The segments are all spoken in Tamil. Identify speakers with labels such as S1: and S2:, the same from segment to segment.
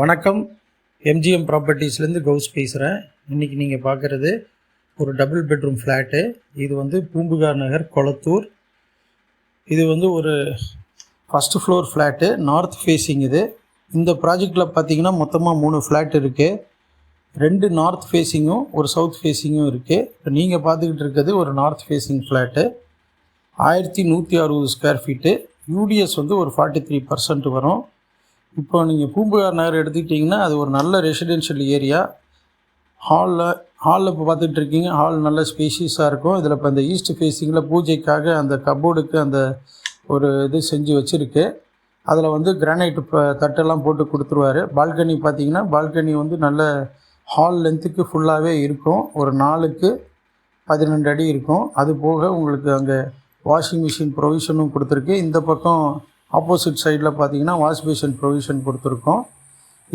S1: வணக்கம். எம்ஜிஎம் ப்ராப்பர்ட்டிஸ்லேருந்து கவுஸ் பேசுகிறேன் இன்றைக்கி நீங்கள் பார்க்குறது ஒரு டபுள் பெட்ரூம் ஃப்ளாட்டு இது வந்து பூம்புகார் நகர் கொளத்தூர். இது வந்து ஒரு first floor flat north facing இது. இந்த ப்ராஜெக்டில் பார்த்தீங்கன்னா மொத்தமாக மூணு ஃப்ளாட் இருக்குது ரெண்டு நார்த் ஃபேஸிங்கும் ஒரு சவுத் ஃபேஸிங்கும் இருக்குது இப்போ நீங்கள் பார்த்துக்கிட்டு இருக்கிறது ஒரு நார்த் ஃபேஸிங் ஃப்ளாட்டு ஆயிரத்தி நூற்றி அறுபது ஸ்கொயர் ஃபீட்டு யூடிஎஸ் வந்து ஒரு ஃபார்ட்டி த்ரீ பர்சன்ட் வரும். இப்போ நீங்கள் பூம்புகார் நகர் எடுத்துக்கிட்டிங்கன்னா அது ஒரு நல்ல ரெசிடென்ஷியல் ஏரியா ஹாலில் ஹாலில் இப்போ பார்த்துட்டு இருக்கீங்க. ஹால் நல்ல ஸ்பேஷியஸாக இருக்கும். இதில் இப்போ அந்த ஈஸ்ட் ஃபேஸிங்கில் பூஜைக்காக அந்த கபோர்டுக்கு அந்த ஒரு இது செஞ்சு வச்சுருக்கு. அதில் வந்து கிரானைட் இப்போ தட்டெல்லாம் போட்டு கொடுத்துருவாரு. பால்கனி பார்த்தீங்கன்னா பால்கனி வந்து நல்ல ஹால் லென்த்துக்கு ஃபுல்லாகவே இருக்கும். ஒரு நாளுக்கு பதினெண்டு அடி இருக்கும். அது போக உங்களுக்கு அங்கே வாஷிங் மிஷின் ப்ரொவிஷனும் கொடுத்துருக்கு. இந்த பக்கம் ஆப்போசிட் சைடில் பார்த்தீங்கன்னா வாஷ் பேஷன் ப்ரொவிஷன் கொடுத்துருக்கோம்.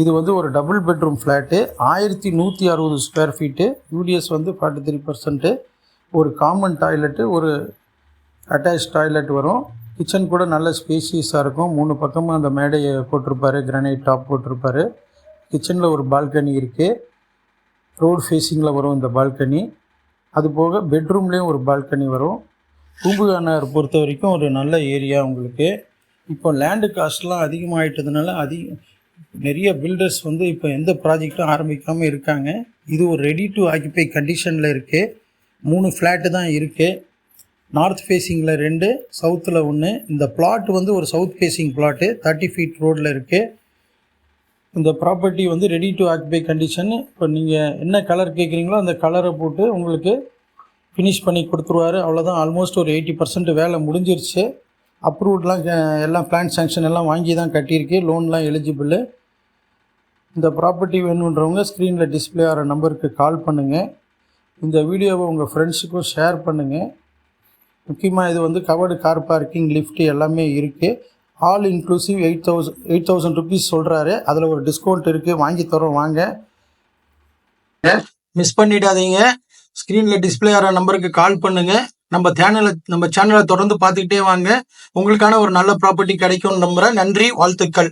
S1: இது வந்து ஒரு டபுள் பெட்ரூம் ஃப்ளாட்டு ஆயிரத்தி நூற்றி அறுபது ஸ்கொயர் ஃபீட்டு யூடிஎஸ் வந்து ஃபார்ட்டி த்ரீ பர்சன்ட்டு ஒரு காமன் டாய்லெட்டு ஒரு அட்டாச் டாய்லெட் வரும். கிச்சன் கூட நல்ல ஸ்பேசியஸாக இருக்கும். மூணு பக்கமும் அந்த மேடையை போட்டிருப்பாரு கிரானைட் டாப் போட்டிருப்பாரு. கிச்சனில் ஒரு பால்கனி இருக்குது ரோடு ஃபேஸிங்கில் வரும் இந்த பால்கனி அது போக பெட்ரூம்லேயும் ஒரு பால்கனி வரும். பூம்புகார் பொறுத்த வரைக்கும் ஒரு நல்ல ஏரியா உங்களுக்கு. இப்போ லேண்டு காஸ்ட்லாம் அதிகமாகிட்டதுனால அதிக நிறைய பில்டர்ஸ் வந்து இப்போ எந்த ப்ராஜெக்டும் ஆரம்பிக்காமல் இருக்காங்க. இது ஒரு ரெடி டு ஆக்கிபை கண்டிஷனில் இருக்குது மூணு ஃப்ளாட்டு தான் இருக்குது நார்த் ஃபேஸிங்கில் ரெண்டு சவுத்தில் ஒன்று இந்த பிளாட் வந்து ஒரு south facing flat thirty feet ரோடில் இருக்குது இந்த ப்ராப்பர்ட்டி வந்து ரெடி டு ஆக்கிபை கண்டிஷன் இப்போ நீங்கள் என்ன கலர் கேட்குறீங்களோ அந்த கலரை போட்டு உங்களுக்கு ஃபினிஷ் பண்ணி கொடுத்துருவாரு. அவ்வளோதான் ஆல்மோஸ்ட் ஒரு எயிட்டி பர்சன்ட் வேலை முடிஞ்சிருச்சு. அப்ரூவ்ட்லாம் எல்லாம் பிளான் சேங்ஷன் எல்லாம் வாங்கி தான் கட்டியிருக்கு. லோன்லாம் எலிஜிபிள் இந்த ப்ராப்பர்ட்டி வேணுன்றவங்க ஸ்க்ரீனில் டிஸ்பிளே ஆகிற நம்பருக்கு கால் பண்ணுங்கள் இந்த வீடியோவை உங்கள் ஃப்ரெண்ட்ஸுக்கும் ஷேர் பண்ணுங்கள் முக்கியமாக இது வந்து கவர்டு கார் பார்க்கிங் லிஃப்ட் எல்லாமே இருக்குது all inclusive eight thousand eight thousand rupees சொல்கிறாரு அதில் ஒரு டிஸ்கவுண்ட் இருக்குது வாங்கி தரோம் வாங்க. மிஸ் பண்ணிடாதீங்க. ஸ்க்ரீனில் டிஸ்பிளே ஆகிற நம்பருக்கு கால் பண்ணுங்கள் நம்ம சேனலை நம்ம சேனலை தொடர்ந்து பார்த்துக்கிட்டே வாங்க. உங்களுக்கான ஒரு நல்ல ப்ராப்பர்ட்டி கிடைக்கும் நம்புகிறேன் நன்றி வாழ்த்துக்கள்.